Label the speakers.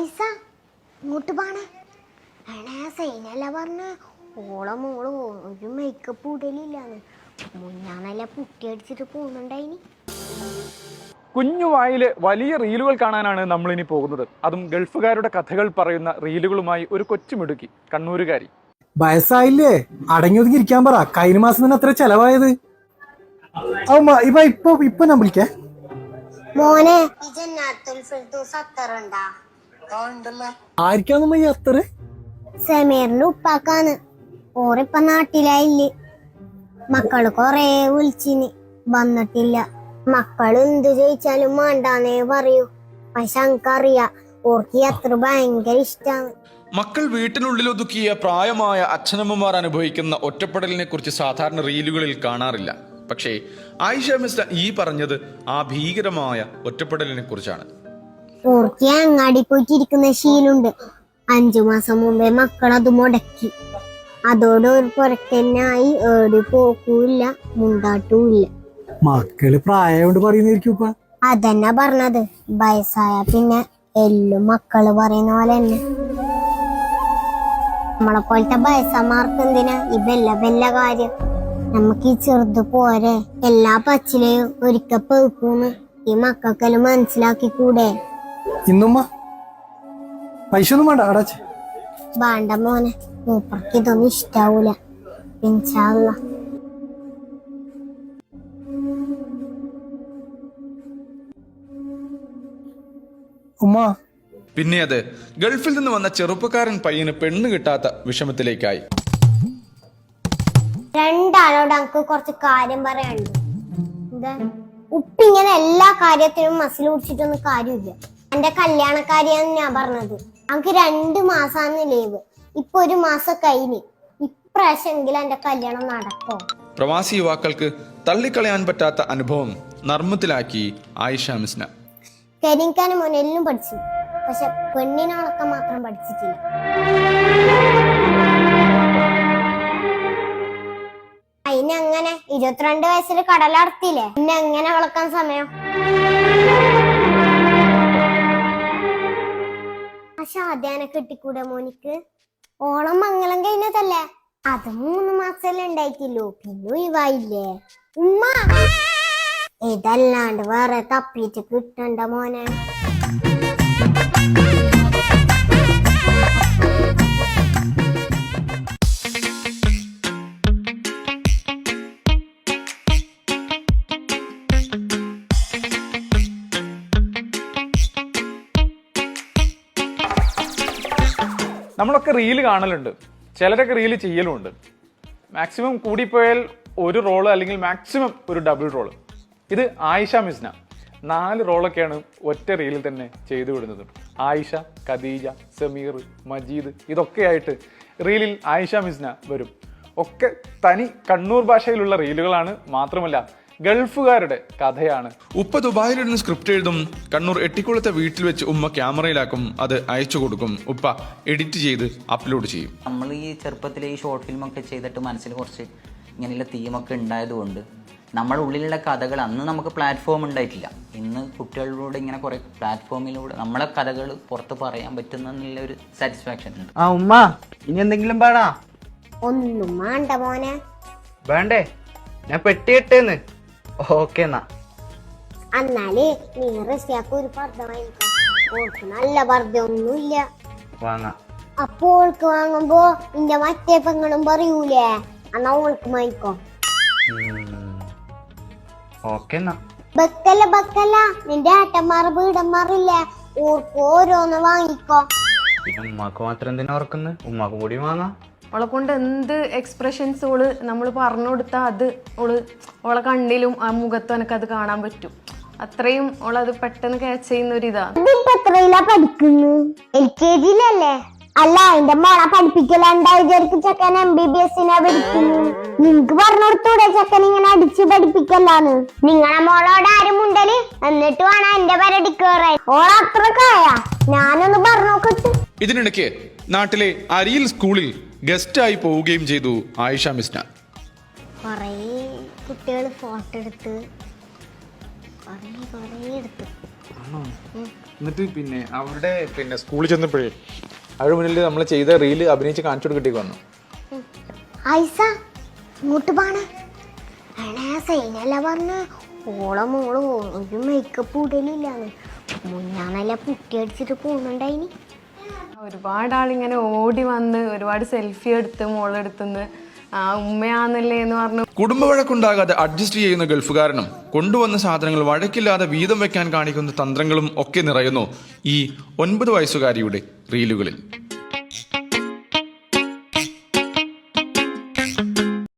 Speaker 1: ഐസ ഇങ്ങോട്ട് പാണേ. എണേ സൈനല്ല പറഞ്ഞ് ഓളെ മോൾ ഒരു മേക്കപ്പ് ഇടലില്ലാന്ന്. മുന്നാണല്ല പുട്ടി അടിച്ചിട്ട് പോകുന്നുണ്ടായിനി.
Speaker 2: കുഞ്ഞു വായിലെ വലിയ റീലുകൾ കാണാനാണ് നമ്മൾ ഇനി പോകുന്നത്. അതും ഗൾഫുകാരുടെ കഥകൾ പറയുന്ന റീലുകളുമായി ഒരു കൊച്ചുമിടുക്കി കണ്ണൂരുകാരി.
Speaker 3: വയസ്സായില്ലേ? അടങ്ങി ഒതുങ്ങി ഇരിക്കാൻ പറ. കഴിഞ്ഞ മാസം തന്നെ അത്ര ചെലവായത്. ഇവ ഇപ്പൊ ഇപ്പൊ ഞാൻ വിളിക്കേ.
Speaker 1: മോനെ ഈ ജന്നാത്തുൽ ഫിർദൗസ് അത്തറുണ്ടാ
Speaker 3: ഈ അത്ര
Speaker 1: സമീറിന്റെ ഉപ്പാക്കാന്ന് ഓറിപ്പ നാട്ടിലായില്ലേ. മക്കൾ കൊറേ വിളിച്ചിന്. വന്നിട്ടില്ല. മക്കൾ എന്ത് ചോദിച്ചാലും വേണ്ടാന്നേ പറയൂ. പക്ഷെ എനിക്കറിയാ ഓർക്ക് യാത്ര ഭയങ്കര ഇഷ്ടാണ്.
Speaker 4: മക്കൾ വീട്ടിനുള്ളിൽ ഒതുക്കിയ പ്രായമായ അച്ഛനമ്മമാർ അനുഭവിക്കുന്ന ഒറ്റപ്പെടലിനെ കുറിച്ച് സാധാരണ റീലുകളിൽ കാണാറില്ല. പക്ഷേ ആയിഷ മിസ്റ്റർ ഈ പറഞ്ഞത് ആ ഭീകരമായ ഒറ്റപ്പെടലിനെ കുറിച്ചാണ്.
Speaker 1: ഓർക്ക് അങ്ങാടി പോയിട്ടിരിക്കുന്ന ശീലുണ്ട്. അഞ്ചു മാസം മുമ്പേ മക്കൾ അത് മുടക്കി. അതോടെ ഒരു പുറത്തന്നായി ഏടി പോക്കൂല്ല മുണ്ടാട്ടുമില്ല.
Speaker 3: മക്കൾ പ്രായമായോണ്ട് പറയുന്നതായിരിക്കും ഇപ്പൊ
Speaker 1: അതന്നെ പറഞ്ഞത്. വയസ്സായ പിന്നെ എല്ലും മക്കൾ പറയുന്ന പോലെ തന്നെ. നമ്മളെ പോലത്തെ വയസ്സന്മാർക്ക് എന്തിനാ ഈ ബെല്ല ബെല്ല കാര്യം? നമുക്ക് ഈ ചെറുത് പോരെ. എല്ലാ പച്ചിലെയും ഒരിക്കൽ പെറുക്കൂന്ന്. ഈ മക്കൾക്കെല്ലാം മനസ്സിലാക്കി കൂടെ
Speaker 3: ഇന്നുമ്മ? പൈസ ഒന്നും വേണ്ട അടച്ച്
Speaker 1: വേണ്ട മോനെ. മൂപ്പർക്ക് ഇതൊന്നും ഇഷ്ടാവൂല. ഇൻഷാല്ല
Speaker 3: ഉമ്മ?
Speaker 4: പിന്നെ അത് ഗൾഫിൽ നിന്ന് വന്ന ചെറുപ്പക്കാരൻ പയ്യന് പെണ്ണ് കിട്ടാത്ത വിഷമത്തിലേക്കായി.
Speaker 1: രണ്ടാളോട് എനിക്ക് കുറച്ച് കാര്യം പറയാനുണ്ട്. എന്താ? ഉപ്പിങ്ങനെ എല്ലാ കാര്യത്തിനും മസിൽ പിടിച്ചിട്ടൊന്നും കാര്യമില്ല. എന്റെ കല്യാണക്കാരിയാന്ന് ഞാൻ പറഞ്ഞത്. നമുക്ക് രണ്ട് മാസാന്ന് ലീവ് ഇപ്പൊ ഒരു മാസം കഴിഞ്ഞ് ഇപ്രാവശ്യമെങ്കിലും എന്റെ കല്യാണം നടക്കോ?
Speaker 4: പ്രവാസി യുവാക്കൾക്ക് തള്ളിക്കളയാൻ പറ്റാത്ത അനുഭവം നർമ്മത്തിലാക്കി ആയിഷ മിസ്ന.
Speaker 1: കരിക്കാനും മോനെ പഠിച്ചു. പക്ഷെ പെണ്ണിനോളൊക്കെ മാത്രം പഠിച്ചിട്ടില്ല. അതിനങ്ങനെ ഇരുപത്തിരണ്ട് വയസ്സിൽ കടലടത്തില്ലേ പിന്നെ എങ്ങനെ വളക്കാൻ സമയം? കെട്ടിക്കൂടെ മോനിക്ക്? ഓണം മംഗലം കഴിഞ്ഞതല്ലേ? അത് മൂന്ന് മാസമല്ലേ ഉണ്ടായിട്ടില്ലോ. പിന്നെ ഒഴിവായില്ലേ? ഉമ്മ! ഇതല്ലാണ്ട് വേറെ തപ്പിയിട്ട് കിട്ടണ്ട മോനെ.
Speaker 2: നമ്മളൊക്കെ റീൽ കാണലുണ്ട്. ചിലരൊക്കെ റീൽ ചെയ്യലുമുണ്ട്. മാക്സിമം കൂടിപ്പോയാൽ ഒരു റോൾ അല്ലെങ്കിൽ മാക്സിമം ഒരു ഡബിൾ റോൾ ഇത് ആയിഷ മിസ്ന. നാല് റോളൊക്കെയാണ് ഒറ്റ റീലിൽ തന്നെ ചെയ്തു വിടുന്നത്. ആയിഷ ഖദീജ സമീർ മജീദ് ഇതൊക്കെയായിട്ട് റീലിൽ ആയിഷ മിസ്ന വരും. ഒക്കെ തനി കണ്ണൂർ ഭാഷയിലുള്ള റീലുകളാണ് മാത്രമല്ല ഗൾഫുകാരുടെ കഥയാണ്.
Speaker 4: ഉപ്പ ദുബായിലിരുന്ന് സ്ക്രിപ്റ്റ് എഴുതും കണ്ണൂർ എട്ടിക്കുളത്തെ വീട്ടിൽ വെച്ച് ഉമ്മ ക്യാമറയിലാക്കും അത് അയച്ചു കൊടുക്കും. ഉപ്പ എഡിറ്റ് ചെയ്ത് അപ്ലോഡ് ചെയ്യും.
Speaker 5: നമ്മൾ ഈ ചെറുപ്പത്തിൽ ഈ ഷോർട്ട് ഫിലിം ഒക്കെ ചെയ്തിട്ട് മനസ്സിൽ കുറച്ച് ഇങ്ങനെയുള്ള തീമൊക്കെ ഉണ്ടായതുകൊണ്ട് നമ്മുടെ ഉള്ളിലുള്ള കഥകൾ അന്ന് നമുക്ക് പ്ലാറ്റ്ഫോം ഉണ്ടായിട്ടില്ല. ഇന്ന് കുട്ടികളിലൂടെ ഇങ്ങനെ കുറെ പ്ലാറ്റ്ഫോമിലൂടെ നമ്മളെ കഥകൾ പുറത്ത് പറയാൻ പറ്റുന്ന ഒരു സാറ്റിസ്ഫാക്ഷൻ ഉണ്ട്.
Speaker 6: ആ ഉമ്മ ഇനി എന്തെങ്കിലും പാടാ?
Speaker 1: ഒന്നും വേണ്ട മോനെ.
Speaker 6: വേണ്ടേ? ഞാൻ പെട്ടി ഇട്ടേന്ന് ഓക്കെ എന്നാ.
Speaker 1: എന്നാലേ നീ റസിയാക്ക് ഒരു പർദ്ദ വാങ്ങിക്കോ. ഓൾക്ക് നല്ല പർദ്ദ ഒന്നുമില്ല
Speaker 6: വാങ്ങാം.
Speaker 1: അപ്പൊ ഓൾക്ക് വാങ്ങുമ്പോ നിന്റെ മറ്റേ പെങ്ങളും പറയൂലേ? എന്നാ ഓൾക്ക് വാങ്ങിക്കോ.
Speaker 6: ഓക്കെ എന്നാ.
Speaker 1: ബക്കല്ല ബക്കല്ല നിന്റെ ഏട്ടന്മാർ വീടന്മാറില്ലേ ഓർക്ക് ഓരോന്ന് വാങ്ങിക്കോ.
Speaker 6: പിന്നെ ഉമ്മാക്ക് മാത്രം എന്തിനാ ഓർക്കുന്നത് ഉമ്മാക്ക് കൂടി വാങ്ങാം.
Speaker 7: അവളെ കൊണ്ട് എന്ത് എക്സ്പ്രഷൻസ് ഓൾ നമ്മൾ പറഞ്ഞു കൊടുത്താൽ അത് ഓൾ ഓളെ കണ്ണിലും ആ മുഖത്തും എനിക്ക് അത് കാണാൻ പറ്റും. അത്രയും ഓളത് പെട്ടെന്ന് ക്യാച്ച് ചെയ്യുന്ന ഒരു ഇതാണ്
Speaker 1: അല്ല? എന്റെ മോളെ പഠിപ്പിക്കലുണ്ടായിരിക്കും ചെക്കൻ എം ബി ബി എസിനാ പഠിക്കുന്നു. നിങ്ങക്ക് പറഞ്ഞെടുത്തൂടെ ചെക്കൻ ഇങ്ങനെ അടിച്ച് പഠിപ്പിക്കല്ലാന്ന്? നിങ്ങളെ മോളോട് ആരും ഉണ്ടൽ എന്നിട്ട് വേണം എന്റെ പരടി കയറാൻ ഓളത്രക്കായ? ഞാൻ
Speaker 4: ഇതിനിടയ്ക്ക് നാട്ടിലെ അരിയിൽ സ്കൂളിൽ ഗസ്റ്റായി പോവുകയും ചെയ്തു ആയിഷ മിസ്ന
Speaker 1: കൊറേ കുട്ടികൾ ഫോട്ടോ എടുത്ത് കൊറേ കൊറേ എടുത്തു.
Speaker 2: എന്നിട്ട് പിന്നെ അവരുടെ പിന്നെ സ്കൂളിൽ ചെന്നപ്പോഴേ അവരുടെ മുന്നിൽ നമ്മൾ ചെയ്ത റീൽ അഭിനയിച്ച് കാണിച്ചു കൊടുക്കിട്ടേക്ക് വന്നു.
Speaker 1: ഐസ ഇങ്ങോട്ട് പാണ്. സൈനല്ല പറഞ്ഞ. ഓളെ മോൾ ഒരു മേക്കപ്പ് ഇടലില്ലാന്ന്. മുന്നാന്നല്ല പുട്ടി അടിച്ചിട്ട് പോകുന്നുണ്ടായിനി
Speaker 7: ഒരുപാട് ആളിങ്ങനെ ഓടി വന്ന് ഒരുപാട് സെൽഫി എടുത്ത് മോളെടുത്തുനിന്ന് ആ ഉമ്മയാന്നല്ലേ എന്ന് പറഞ്ഞു.
Speaker 4: കുടുംബ വഴക്കുണ്ടാകാതെ അഡ്ജസ്റ്റ് ചെയ്യുന്ന ഗൾഫുകാരനും കൊണ്ടുവന്ന സാധനങ്ങൾ വഴക്കില്ലാതെ വീതം വെക്കാൻ കാണിക്കുന്ന തന്ത്രങ്ങളും ഒക്കെ നിറയുന്നു ഈ ഒൻപത് വയസ്സുകാരിയുടെ റീലുകളിൽ.